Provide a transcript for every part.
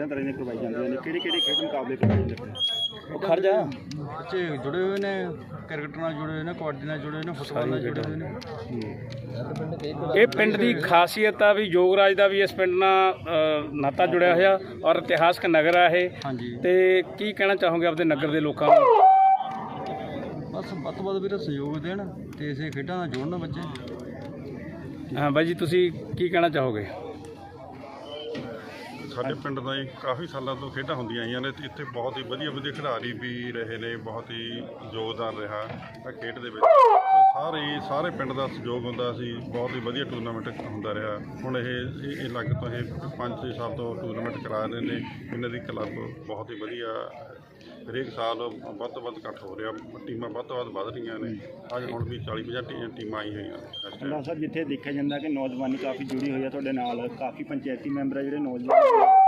ਖੇਡਾਂ ਤਰ੍ਹਾਂ ਦੀਆਂ ਕਰਵਾਈ ਜਾਂਦੀਆਂ ਨੇ? ਕਿਹੜੇ ਕਿਹੜੇ ਖੇਡ ਮੁਕਾਬਲੇ ਕਰਵਾਏ ਜਾਂਦੇ ਨੇ? ਉਹ ਖੜ ਜਾ ਬੱਚੇ ਜੁੜੇ ਹੋਏ ਨੇ ਕ੍ਰਿਕਟ ਨਾਲ ਜੁੜੇ ਹੋਏ ਨੇ ਕਬੱਡੀ ਨਾਲ ਜੁੜੇ ਹੋਏ ਨੇ ਫੁੱਟਬਾਲ ਨਾਲ ਜੁੜੇ ਹੋਏ ਨੇ। ਇਹ ਪਿੰਡ ਦੀ ਖਾਸੀਅਤ ਆ ਵੀ ਯੋਗਰਾਜ ਦਾ ਵੀ ਇਸ ਪਿੰਡ ਨਾਲ ਨਾਤਾ ਜੁੜਿਆ ਹੋਇਆ ਔਰ ਇਤਿਹਾਸਕ ਨਗਰ ਆ ਇਹ। ਹਾਂਜੀ। ਤੇ ਕੀ ਕਹਿਣਾ ਚਾਹੋਗੇ ਆਪਦੇ ਨਗਰ ਦੇ ਲੋਕਾਂ ਨੂੰ? ਬਸ ਵੱਧ ਤੋਂ ਵੱਧ ਵੀਰੇ ਸਹਿਯੋਗ ਦੇਣ ਤੇ ਇਸੇ ਖੇਡਾਂ ਨਾਲ ਜੁੜਨ ਬੱਚੇ। ਹਾਂ ਬਾਈ ਜੀ ਤੁਸੀਂ ਕੀ ਕਹਿਣਾ ਚਾਹੋਗੇ? ਸਾਡੇ ਪਿੰਡ ਦਾ ਹੀ ਕਾਫੀ ਸਾਲਾਂ ਤੋਂ ਖੇਡਾਂ ਹੁੰਦੀਆਂ ਆਈਆਂ ਨੇ ਤੇ ਇੱਥੇ ਬਹੁਤ ਹੀ ਵਧੀਆ ਵਧੀਆ ਖਿਡਾਰੀ ਵੀ ਰਹੇ ਨੇ, ਬਹੁਤ ਹੀ ਯੋਗਦਾਨ ਰਿਹਾ ਆ ਖੇਡ ਦੇ ਵਿੱਚ। ਸਾਰੇ ਹੀ- ਸਾਰੇ ਪਿੰਡ ਦਾ ਸਹਿਯੋਗ ਹੁੰਦਾ ਸੀ, ਬਹੁਤ ਹੀ ਵਧੀਆ ਟੂਰਨਾਮੈਂਟ ਹੁੰਦਾ ਰਿਹਾ। ਹੁਣ ਇਹ ਇਹ ਇਹ ਲੱਗ ਤੋਂ ਇਹ 5-6 ਸਾਲ ਤੋਂ ਟੂਰਨਾਮੈਂਟ ਕਰਾ ਰਹੇ ਨੇ, ਇਹਨਾਂ ਦੀ ਕਲੱਬ ਬਹੁਤ ਹੀ ਵਧੀਆ ਹਰੇਕ ਸਾਲ ਵੱਧ ਤੋਂ ਵੱਧ ਇਕੱਠ ਹੋ ਰਿਹਾ, ਟੀਮਾਂ ਵੱਧ ਤੋਂ ਵੱਧ ਵੱਧ ਰਹੀਆਂ ਨੇ। ਅੱਜ ਹੁਣ ਵੀ 40-50 ਟੀਮਾਂ ਆਈ ਹੋਈਆਂ ਨੇ। ਇਸ ਸਾਹਿਬ ਜਿੱਥੇ ਦੇਖਿਆ ਜਾਂਦਾ ਕਿ ਨੌਜਵਾਨੀ ਕਾਫੀ ਜੁੜੀ ਹੋਈ ਹੈ ਤੁਹਾਡੇ ਨਾਲ ਕਾਫੀ ਪੰਚਾਇਤੀ ਮੈਂਬਰ ਆ ਜਿਹੜੇ ਨੌਜਵਾਨ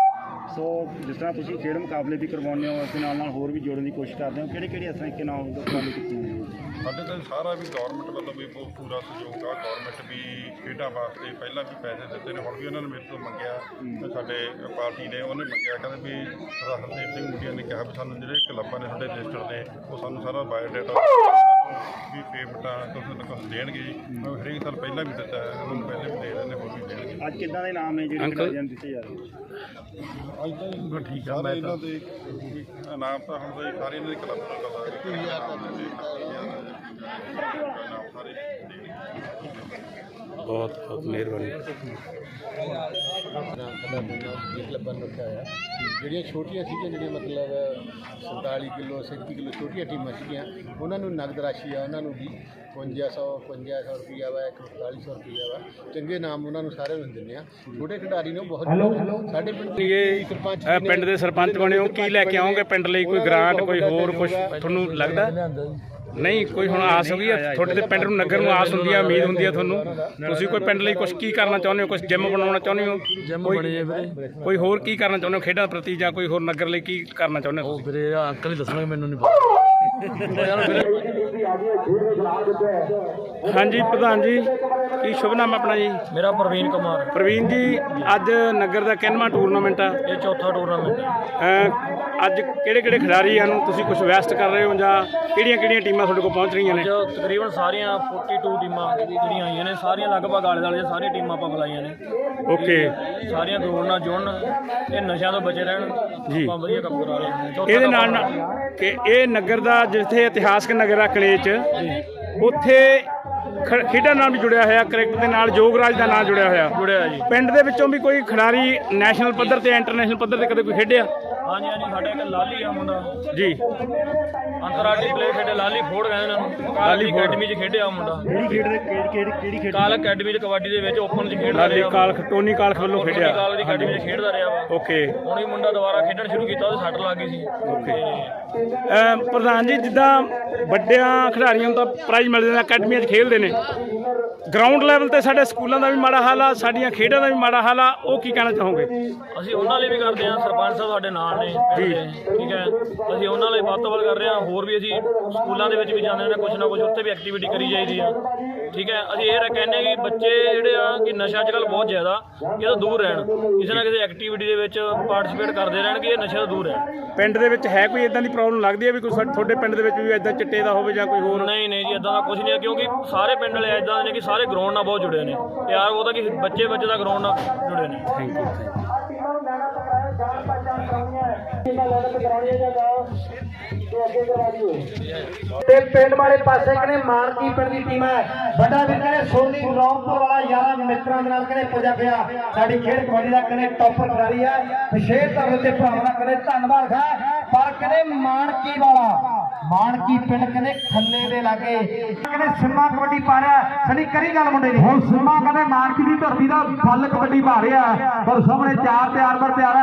ਸੋ ਜਿਸ ਤਰ੍ਹਾਂ ਤੁਸੀਂ ਖੇਡ ਮੁਕਾਬਲੇ ਵੀ ਕਰਵਾਉਂਦੇ ਹੋ ਉਸ ਦੇ ਨਾਲ ਨਾਲ ਹੋਰ ਵੀ ਜੋੜਨ ਦੀ ਕੋਸ਼ਿਸ਼ ਕਰਦੇ ਹੋ। ਕਿਹੜੇ ਕਿਹੜੇ ਇਸ ਤਰੀਕੇ ਨਾਲ ਉਪਰਾਲੇ ਕੀਤੇ ਹੋਏ ਨੇ ਸਾਡੇ ਤਾਂ ਸਾਰਾ ਵੀ ਗਵਰਨਮੈਂਟ ਵੱਲੋਂ ਵੀ ਬਹੁਤ ਪੂਰਾ ਸਹਿਯੋਗ ਆ। ਗਵਰਨਮੈਂਟ ਵੀ ਖੇਡਾਂ ਵਾਸਤੇ ਪਹਿਲਾਂ ਵੀ ਪੈਸੇ ਦਿੱਤੇ ਨੇ ਹੁਣ ਵੀ ਉਹਨਾਂ ਨੇ ਮੇਰੇ ਤੋਂ ਮੰਗਿਆ। ਤੇ ਸਾਡੇ ਪਾਰਟੀ ਨੇ ਉਹਨੇ ਮੰਗਿਆ ਕਹਿੰਦੇ ਵੀ ਸਰਦਾਰ ਹਰਦੀਪ ਸਿੰਘ ਮੁੰਡਿਆ ਨੇ ਕਿਹਾ ਵੀ ਸਾਨੂੰ ਜਿਹੜੇ ਕਲੱਬਾਂ ਨੇ ਸਾਡੇ ਰਜਿਸਟਰ ਦੇ ਉਹ ਸਾਨੂੰ ਸਾਰਾ ਬਾਇਓਡਾਟਾ ਵੀ ਪੇਮੈਂਟਾਂ ਕੁਛ ਨਾ ਕੁਛ ਦੇਣਗੇ ਜੀ। ਮੈਂ ਹਰੇਕ ਸਾਲ ਪਹਿਲਾਂ ਵੀ ਦਿੱਤਾ ਹੈ ਹੁਣ ਪਹਿਲੇ ਵੀ ਦੇ ਰਹੇ ਨੇ ਹੋਰ ਵੀ ਦੇਣਗੇ। ਅੱਜ ਕਿੱਦਾਂ ਦੇ ਨਾਮ ਨੇ ਜਿਹੜੇ। ਖਿਡਾਰੀਆਂ ਨੂੰ ਦਿੱਤੇ ਜਾ ਰਹੇ ਨੇ? ਅੱਜ ਤਾਂ ਠੀਕ ਆ ਮੈਂ ਇਹਨਾਂ ਦੇ ਨਾਮ ਤਾਂ ਹੁਣ ਤਾਂ ਜੀ ਸਾਰੇ ਇਹਨਾਂ ਦੇ ਕਲੱਬ ਤੋਂ ਪਤਾ ਨਾਮ ਸਾਰੇ ਬਹੁਤ ਬਹੁਤ ਮਿਹਰਬਾਨੀ। ਇਹ ਕਲੱਬਾਂ ਨੂੰ ਰੱਖਿਆ ਹੋਇਆ ਜਿਹੜੀਆਂ ਛੋਟੀਆਂ ਸੀਗੀਆਂ ਜਿਹੜੀਆਂ ਮਤਲਬ 47 ਕਿਲੋ 37 ਕਿਲੋ ਛੋਟੀਆਂ ਟੀਮਾਂ ਸੀਗੀਆਂ ਉਹਨਾਂ ਨੂੰ ਨਗਦ ਰਾਸ਼ੀ ਆ ਉਹਨਾਂ ਨੂੰ ਵੀ 5500 5500 ਰੁਪਈਆ ਵਾ 4100 ਰੁਪਈਆ ਵਾ। ਚੰਗੇ ਨਾਮ ਉਹਨਾਂ ਨੂੰ ਸਾਰਿਆਂ ਨੂੰ ਦਿੰਦੇ ਆ। ਛੋਟੇ ਖਿਡਾਰੀ ਨੇ ਬਹੁਤ ਸਾਡੇ ਪਿੰਡ ਦੇ ਇਹ ਸਰਪੰਚ ਅ, ਪਿੰਡ ਦੇ ਸਰਪੰਚ ਬਣੇ ਹੋ ਕੀ ਲੈ ਕੇ ਆਓਗੇ? ਪਿੰਡ ਲਈ ਕੋਈ ਗ੍ਰਾਂਟ ਕੋਈ ਹੋਰ ਕੁਝ ਤੁਹਾਨੂੰ ਲੱਗਦਾ? ਨਹੀਂ ਕੋਈ ਹੁਣ ਆਸ ਹੋ ਗਈ ਹੈ ਤੁਹਾਡੇ ਤੇ ਪਿੰਡ ਨੂੰ ਨਗਰ ਨੂੰ ਆਸ ਹੁੰਦੀ ਹੈ ਉਮੀਦ ਹੁੰਦੀ ਹੈ ਤੁਹਾਨੂੰ? ਤੁਸੀਂ ਕੋਈ ਪਿੰਡ ਲਈ ਕੁਝ ਕੀ ਕਰਨਾ ਚਾਹੁੰਦੇ ਹੋ? ਕੁਝ ਜਿਮ ਬਣਾਉਣਾ ਚਾਹੁੰਦੇ ਹੋ? ਜਿਮ ਬਣੇ ਵੀਰੇ। ਕੋਈ ਹੋਰ ਕੀ ਕਰਨਾ ਚਾਹੁੰਦੇ ਹੋ? ਖੇਡਾਂ ਪ੍ਰਤੀ ਜਾਂ ਕੋਈ ਹੋਰ ਨਗਰ ਲਈ ਕੀ ਕਰਨਾ ਚਾਹੁੰਦੇ ਹੋ? ਵੀਰੇ ਅੰਕਲ ਹੀ ਦੱਸਣਗੇ ਮੈਨੂੰ ਨਹੀਂ ਪਤਾ। ਹਾਂਜੀ ਪ੍ਰਧਾਨ ਜੀ ਕੀ ਸ਼ੁਭ ਨਾਮ ਆਪਣਾ ਜੀ? ਮੇਰਾ ਪ੍ਰਵੀਨ ਕੁਮਾਰ। ਪ੍ਰਵੀਨ ਜੀ ਅੱਜ ਨਗਰ ਦਾ ਕਿੰਨਵਾਂ ਟੂਰਨਾਮੈਂਟ ਆ ਇਹ ਚੌਥਾ ਟੂਰਨਾਮੈਂਟ ਅ, ਅੱਜ ਕਿਹੜੇ ਕਿਹੜੇ ਖਿਡਾਰੀ ਹਨ ਤੁਸੀਂ ਕੁਝ ਵੈਸਟ ਕਰ ਰਹੇ ਹੋ ਜਾਂ ਕਿਹੜੀਆਂ ਕਿਹੜੀਆਂ ਟੀਮਾਂ ਤੁਹਾਡੇ ਕੋਲ ਪਹੁੰਚ ਰਹੀਆਂ ਨੇ? ਜੋ ਤਕਰੀਬਨ ਸਾਰੀਆਂ 42 ਟੀਮਾਂ ਜਿਹੜੀਆਂ ਆਈਆਂ ਨੇ ਸਾਰੀਆਂ ਲਗਭਗ ਆਲੇ ਦੀਆਂ ਸਾਰੀਆਂ ਟੀਮਾਂ ਆਪਾਂ ਬੁਲਾਈਆਂ ਨੇ। ਓਕੇ। ਸਾਰੀਆਂ ਦੌੜ ਨਾਲ ਜੁੜਨ ਤੇ ਨਸ਼ਿਆਂ ਤੋਂ ਬਚੇ ਰਹਿਣ। ਆਪਾਂ ਵਧੀਆ ਕੰਮ ਕਰਾ ਰਹੇ ਹਾਂ। ਇਹਦੇ ਨਾਲ ਕਿ ਇਹ ਨਗਰ ਦਾ ਜਿੱਥੇ ਇਤਿਹਾਸਕ ਨਗਰ ਆ ਕਲੇਚ ਉੱਥੇ ਖੇਡਾਂ ਨਾਲ ਵੀ ਜੁੜਿਆ ਹੋਇਆ ਕ੍ਰਿਕਟ ਦੇ ਨਾਲ ਯੋਗਰਾਜ ਦਾ ਨਾਂ ਜੁੜਿਆ ਹੋਇਆ। ਜੁੜਿਆ ਜੀ। ਪਿੰਡ ਦੇ ਵਿੱਚੋਂ ਵੀ ਕੋਈ ਖਿਡਾਰੀ ਨੈਸ਼ਨਲ ਪੱਧਰ ਤੇ ਇੰਟਰਨੈਸ਼ਨਲ ਪੱਧਰ ਤੇ ਕਦੇ ਕੋਈ ਖੇਡਿਆ? ਹਾਂਜੀ ਹਾਂਜੀ ਸਾਡਾ ਇੱਕ ਲਾਲੀ ਆ ਮੁੰਡਾ। ਜੀ। ਅੰਤਰਰਾਸ਼ਟਰੀ ਪਲੇਅਰ ਖੇਡੇ ਲਾਲੀ ਫੋੜ ਕਹਿੰਦੇ ਇਹਨਾਂ ਨੂੰ। ਲਾਲੀ ਅਕੈਡਮੀ 'ਚ ਖੇਡਿਆ ਉਹ ਮੁੰਡਾ। ਕਿਹੜੀ ਖੇਡ ਦੇ ਕਿਹੜੀ ਕਿਹੜੀ ਕਿਹੜੀ ਖੇਡ? ਕਾਲ ਅਕੈਡਮੀ 'ਚ ਕਬੱਡੀ ਦੇ ਵਿੱਚ ਓਪਨ 'ਚ ਖੇਡਦਾ ਲਾਲੀ ਰਿਹਾ ਕਾਲਖ ਟੋਨੀ ਕਾਲਖ ਵੱਲੋਂ ਖੇਡਿਆ ਖੇਡਿਆ। ਕਾਲ ਦੀ ਅਕੈਡਮੀ 'ਚ ਖੇਡਦਾ ਰਿਹਾ ਵਾ ਓਕੇ। ਹੁਣ ਹੀ ਮੁੰਡਾ ਦੁਬਾਰਾ ਖੇਡਣ ਸ਼ੁਰੂ ਕੀਤਾ ਉਹਦੇ ਸੱਟ ਲੱਗ ਗਈ ਸੀ। ਓਕੇ। ਅਮ ਪ੍ਰਧਾਨ ਜੀ ਜਿੱਦਾਂ ਵੱਡਿਆਂ ਖਿਡਾਰੀਆਂ ਨੂੰ ਤਾਂ ਪ੍ਰਾਈਜ਼ ਮਿਲ ਜਾਂਦਾ ਅਕੈਡਮੀਆਂ 'ਚ ਖੇਡਦੇ ਨੇ। ਗਰਾਊਂਡ ਲੈਵਲ ਤੇ ਸਾਡੇ ਸਕੂਲਾਂ ਦਾ ਵੀ ਮਾੜਾ ਹਾਲ ਆ ਸਾਡੀਆਂ ਖੇਡਾਂ ਦਾ ਵੀ ਮਾੜਾ ਹਾਲ ਆ ਉਹ ਕੀ ਕਹਿਣਾ ਚਾਹੋਗੇ? ਅਸੀਂ ਉਹਨਾਂ ਲਈ ਵੀ ਕਰਦੇ ਹਾਂ ਸਰਪੰਚ ਸਾਹਿਬ ਸਾਡੇ ਨਾਲ ਨੇ ਪਿੰਡ ਦੇ, ਠੀਕ ਹੈ। ਅਸੀਂ ਉਹਨਾਂ ਲਈ ਵੱਧ ਤੋਂ ਵੱਧ ਕਰ ਰਹੇ ਹਾਂ। ਹੋਰ ਵੀ ਅਸੀਂ ਸਕੂਲਾਂ ਦੇ ਵਿੱਚ ਵੀ ਜਾਂਦੇ ਨੇ ਕੁਝ ਨਾ ਕੁਝ ਉੱਥੇ ਵੀ ਐਕਟੀਵਿਟੀ ਕਰੀ ਜਾਈਦੀ ਆ। ਠੀਕ ਹੈ। ਅਸੀਂ ਇਹ ਕਹਿੰਦੇ ਕਿ ਬੱਚੇ ਜਿਹੜੇ ਆ ਕਿ ਨਸ਼ਾ ਅੱਜ ਕੱਲ੍ਹ ਬਹੁਤ ਜ਼ਿਆਦਾ ਇਹ ਤੋਂ ਦੂਰ ਰਹਿਣ। ਕਿਸੇ ਨਾ ਕਿਸੇ ਐਕਟੀਵਿਟੀ ਦੇ ਵਿੱਚ ਪਾਰਟਿਸਿਪੇਟ ਕਰਦੇ ਰਹਿਣ ਕਿ ਇਹ ਨਸ਼ੇ ਤੋਂ ਦੂਰ ਰਹਿਣ। ਪਿੰਡ ਦੇ ਵਿੱਚ ਹੈ ਕੋਈ ਇਦਾਂ ਦੀ ਪ੍ਰੋਬਲਮ ਲੱਗਦੀ ਹੈ ਵੀ ਕੋਈ ਤੁਹਾਡੇ ਪਿੰਡ ਦੇ ਵਿੱਚ ਵੀ ਇਦਾਂ ਚਿੱਟੇ ਦਾ ਹੋਵੇ ਜਾਂ ਕੋਈ ਹੋਰ? ਨਹੀਂ ਨਹੀਂ ਜੀ ਇਦਾਂ ਦਾ ਕੁਝ ਨਹੀਂ ਹੈ। ਕਿਉਂਕਿ ਸਾਰੇ ਪਿੰਡ ਵਾਲੇ ਇਦਾਂ ਦੇ ਨੇ ਕਿ ਸਾਰੇ ਗਰਾਊਂਡ ਨਾਲ ਬਹੁਤ ਜੁੜੇ ਨੇ। ਪਿਆਰ ਉਹਦਾ ਕਿ ਬੱਚੇ ਬੱਚੇ ਦਾ ਗਰਾਊਂਡ ਨਾਲ ਜੁੜੇ ਨੇ। ਥੈਂਕ ਯੂ ਥੈਂਕ ਯੂ ਤੇ ਪਿੰਡ ਵਾਲੇ ਪਾਸੇ ਕਹਿੰਦੇ ਮਾਨਕੀ ਪਿੰਡ ਦੀ ਟੀਮ ਹੈ? ਵੱਡਾ ਵੀ ਕਹਿੰਦੇ ਸੋਨੀ ਰੌਂਪੁਰ ਵਾਲਾ ਯਾਰਾਂ ਮਿੱਤਰਾਂ ਦੇ ਨਾਲ ਕਹਿੰਦੇ ਪੁੱਜਾ ਪਿਆ? ਸਾਡੀ ਖੇਡ ਕਬੱਡੀ ਦਾ ਕਹਿੰਦੇ ਟੌਪਰ ਖਿਡਾਰੀ ਹੈ? ਵਿਸ਼ੇਸ਼ ਤੌਰ ਤੇ ਭਰਾਵਾਂ ਦਾ ਕਹਿੰਦੇ ਧੰਨਵਾਦ ਹੈ ਪਰ ਕਹਿੰਦੇ ਮਾਨਕੀ ਵਾਲਾ? ਮਾਨਕੀ ਪਿੰਡ ਕਹਿੰਦੇ ਖੰਨੇ ਦੇ ਲਾਗੇ? ਕਹਿੰਦੇ ਸਿੰਮਾ ਕਬੱਡੀ ਪਾ ਰਿਹਾ? ਸਣੀ ਕਰੀ ਗੱਲ ਮੁੰਡੇ ਦੀ। ਹੁਣ ਸਿੰਮਾ ਕਹਿੰਦੇ ਮਾਨਕੀ ਦੀ ਧਰਤੀ ਦਾ ਫੁੱਲ ਕਬੱਡੀ ਪਾ ਰਿਹਾ। ਪਰ ਸਾਹਮਣੇ ਚਾਰ ਤਿਆਰ ਪਰ ਤਿਆਰ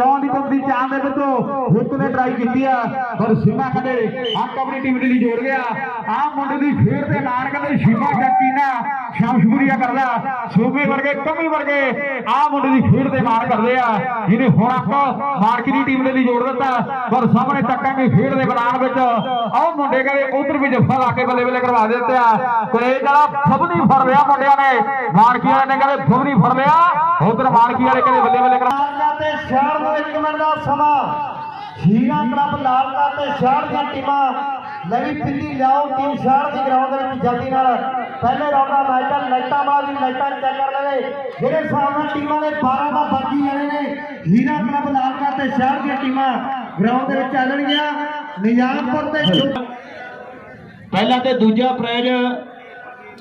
ਹੈ ਦੀ ਤੁਰਦੀ ਚਾਂ ਦੇ ਵਿੱਚੋਂ ਹੁੱਕ ਨੇ ਟਰਾਈ ਕੀਤੀ ਆ, ਪਰ ਸਿੰਮਾ ਕਹਿੰਦੇ ਆ ਕਬੱਡੀ ਟੀਮ ਦੇ ਲਈ ਜੋੜ ਗਿਆ। ਆ ਮੁੰਡੇ ਦੀ ਖੇਡ ਦੇ ਨਾਲ ਕਹਿੰਦੇ, ਸ਼ੀਮਾ ਜੱਟੀ ਨਾ ਸ਼ਾਮਸ਼ਪੂਰੀਆ ਕਰਦਾ। ਸੂਬੇ ਵਰਗੇ ਕਮੀ ਵਰਗੇ ਆ ਮੁੰਡੇ ਦੀ ਖੇਡ ਤੇ ਮਾਰ ਕਰਦੇ ਆ। ਜਿਹਨੇ ਹੁਣ ਅੰਕ ਮਾਰਕੀ ਦੀ ਟੀਮ ਦੇ ਲਈ ਜੋੜ ਦਿੱਤਾ, ਪਰ ਸਾਹਮਣੇ ਤੱਕਾਂਗੇ ਖੇਡ ਦੇ ਮੈਦਾਨ ਵਿੱਚ। ਆਹ ਮੁੰਡੇ ਕਹਿੰਦੇ, ਉਧਰ ਵੀ ਜੱਫਾ ਲਾ ਕੇ ਬੱਲੇ ਬੱਲੇ ਕਰਵਾ ਦਿੱਤੇ ਆ। ਕਲੇਜ ਵਾਲਾ ਫਬਨੀ ਫੜ ਲਿਆ ਮੁੰਡਿਆਂ ਨੇ। ਮਾਰਕੀ ਵਾਲੇ ਨੇ ਕਹਿੰਦੇ ਫਬਨੀ ਫੜ ਲਿਆ। ਉਧਰ ਮਾਰਕੀ ਵਾਲੇ ਕਹਿੰਦੇ ਬੱਲੇ ਬੱਲੇ ਕਰਵਾ ਤੇ ਸ਼ਹਿਰ ਨੂੰ 1 ਮਿੰਟ ਦਾ ਸਮਾਂ। ਹੀਰਾ ਕਲੱਬ ਲਾਲਕਾ ਤੇ ਸ਼ਹਿਰ ਦੀਆਂ ਟੀਮਾਂ ਲੈ ਵੀ ਲਿਆਓ। ਟੀਮ ਸ਼ਹਿਰ ਦੀ ਗਰਾਊਂਡ ਦੇ ਵਿੱਚ ਜਲਦੀ ਨਾਲ ਪਹਿਲੇ ਰਾਉਂਡ ਦਾ ਮੈਚ ਆ। ਲਾਈਟਾਂ ਮਾਰ ਦੀ ਲਾਈਟਾਂ ਚੈੱਕ ਕਰ ਲਵੇ। ਜਿਹੜੇ ਹਿਸਾਬ ਟੀਮਾਂ ਦੇ 12 ਦਾ ਬਾਕੀ ਜਾਣੇ ਨੇ, ਹੀਰਾ ਕਲੱਬ ਲਾਲਕਾ ਤੇ ਸ਼ਹਿਰ ਦੀਆਂ ਟੀਮਾਂ ਗਰਾਊਂਡ ਦੇ ਵਿੱਚ ਚੱਲਣਗੀਆਂ ਨਿਜ਼ਾਮਪੁਰ ਤੇ ਜੋ- ਪਹਿਲਾ ਤੇ ਦੂਜਾ ਪ੍ਰਾਈਜ਼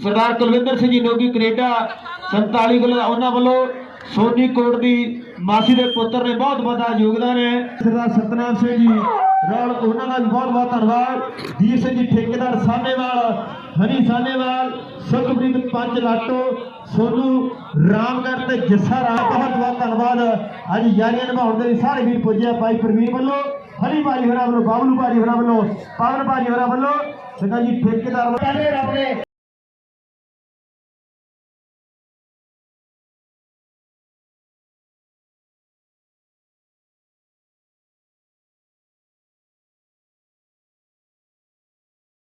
ਸਰਦਾਰ ਕੁਲਵਿੰਦਰ ਸਿੰਘ ਜੀ, ਨੋਗੀ ਕੈਨੇਡਾ 47 ਕਿਲੋ ਉਹਨਾਂ ਵੱਲੋਂ ਸੋਨੀ ਕੋਟ ਦੀ ਮਾਸੀ ਦੇ ਪੁੱਤਰ ਨੇ ਬਹੁਤ ਵੱਡਾ ਯੋਗਦਾਨ ਹੈ। ਸਰਦਾਰ ਸਤਨਾਮ ਸਿੰਘ ਜੀ ਰੌਲ ਉਹਨਾਂ ਦਾ ਬਹੁਤ ਬਹੁਤ ਧੰਨਵਾਦ। ਦੀਪ ਸਿੰਘ ਜੀ ਠੇਕੇਦਾਰ ਸਾਹਨੇਵਾਲ, ਹਰੀ ਸਾਹਨੇਵਾਲ ਸੁਖਪ੍ਰੀਤ ਪੰਜ ਲਾਟੋ, ਸੋਨੂ, ਰਾਮਗੜ੍ਹ ਤੇ ਜੱਸਾ ਰਾਮ, ਬਹੁਤ ਬਹੁਤ ਧੰਨਵਾਦ। ਅੱਜ ਯਾਰੀਆਂ ਨਿਭਾਉਣ ਦੇ ਲਈ ਸਾਰੇ ਵੀਰ ਪੁੱਜਿਆ ਭਾਈ ਪ੍ਰਵੀਨ ਵੱਲੋਂ। ਹਰੀ ਭਾਜੀ ਹੋਰਾਂ ਵੱਲੋਂ, ਬਾਬਲੂ ਭਾਜੀ ਹੋਰਾਂ ਵੱਲੋਂ ਪਾਵਨ ਭਾਜੀ ਹੋਰਾਂ ਵੱਲੋਂ। ਸਰਦਾਰ ਜੀ, ਠੇਕੇਦਾਰ ਵੱਲੋਂ। ਰੱਬ ਨੇ